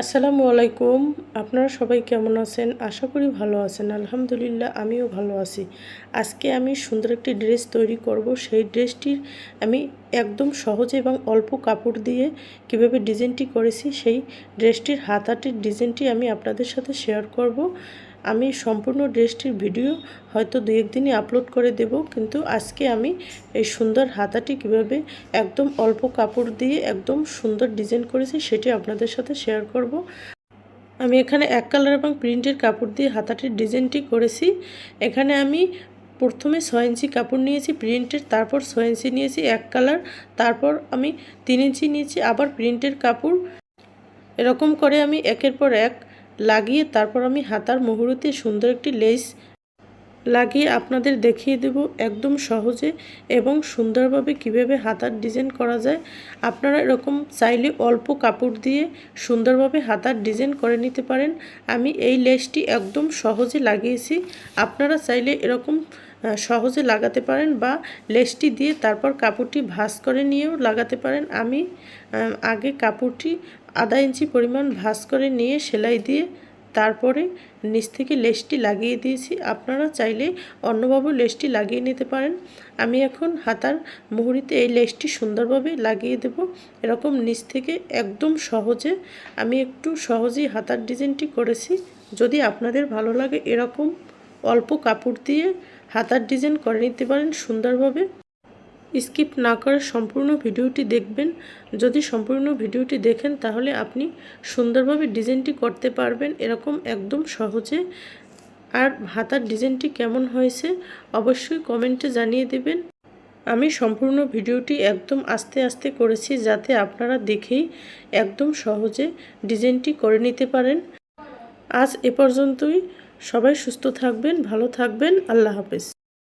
আসসালামু আলাইকুম। আপনারা সবাই কেমন আছেন? আশা করি ভালো আছেন। আলহামদুলিল্লাহ, আমিও ভালো আছি। আজকে আমি সুন্দর একটি ড্রেস তৈরি করব। সেই ড্রেসটির আমি একদম সহজে এবং অল্প কাপড় দিয়ে কীভাবে ডিজাইনটি করেছি, সেই ড্রেসটির হাতাটির ডিজাইনটি আমি আপনাদের সাথে শেয়ার করব। আমি সম্পূর্ণ ড্রেসটির ভিডিও হয়তো দু একদিনই আপলোড করে দেব, কিন্তু আজকে আমি এই সুন্দর হাতাটি কীভাবে একদম অল্প কাপড় দিয়ে একদম সুন্দর ডিজাইন করেছি সেটি আপনাদের সাথে শেয়ার করব। আমি এখানে এক কালার এবং প্রিন্টের কাপড় দিয়ে হাতাটির ডিজাইনটি করেছি। এখানে আমি প্রথমে ছয় ইঞ্চি কাপড় নিয়েছি প্রিন্টের, তারপর ছয় ইঞ্চি নিয়েছি এক কালার, তারপর আমি তিন ইঞ্চি নিয়েছি আবার প্রিন্টের কাপড়। এরকম করে আমি একের পর এক লাগিয়ে তারপর আমি হাতার মুহুরিতে সুন্দর একটি লেস লাগিয়ে আপনাদের দেখিয়ে দেব একদম সহজে এবং সুন্দরভাবে কীভাবে হাতার ডিজাইন করা যায়। আপনারা এরকম চাইলে অল্প কাপড় দিয়ে সুন্দরভাবে হাতার ডিজাইন করে নিতে পারেন। আমি এই লেসটি একদম সহজে লাগিয়েছি। আপনারা চাইলে এরকম সহজে লাগাতে পারেন বা লেসটি দিয়ে তারপর কাপড়টি ভাঁজ করে নিয়েও লাগাতে পারেন। আমি আগে কাপড়টি আধা ইঞ্চি পরিমাণ ভাঁজ করে নিয়ে সেলাই দিয়ে তারপরে নিচ থেকে লেসটি লাগিয়ে দিয়েছি। আপনারা চাইলে অন্যভাবে লেসটি লাগিয়ে নিতে পারেন। আমি এখন হাতার মুহুরিতে এই লেসটি সুন্দরভাবে লাগিয়ে দেব। এরকম নিচ থেকে একদম সহজে। আমি একটু সহজেই হাতার ডিজাইনটি করেছি। যদি আপনাদের ভালো লাগে এরকম অল্প কাপড় দিয়ে হাতার ডিজাইন করে নিতে পারেন সুন্দরভাবে। স্কিপ না করে সম্পূর্ণ ভিডিওটি দেখবেন। যদি সম্পূর্ণ ভিডিওটি দেখেন, তাহলে আপনি সুন্দরভাবে ডিজাইনটি করতে পারবেন এরকম একদম সহজে। আর হাতার ডিজাইনটি কেমন হয়েছে, অবশ্যই কমেন্টে জানিয়ে দেবেন। আমি সম্পূর্ণ ভিডিওটি একদম আস্তে আস্তে করেছি যাতে আপনারা দেখেই একদম সহজে ডিজাইনটি করে নিতে পারেন। আজ এ পর্যন্তই। সবাই সুস্থ থাকবেন, ভালো থাকবেন। আল্লাহ হাফেজ।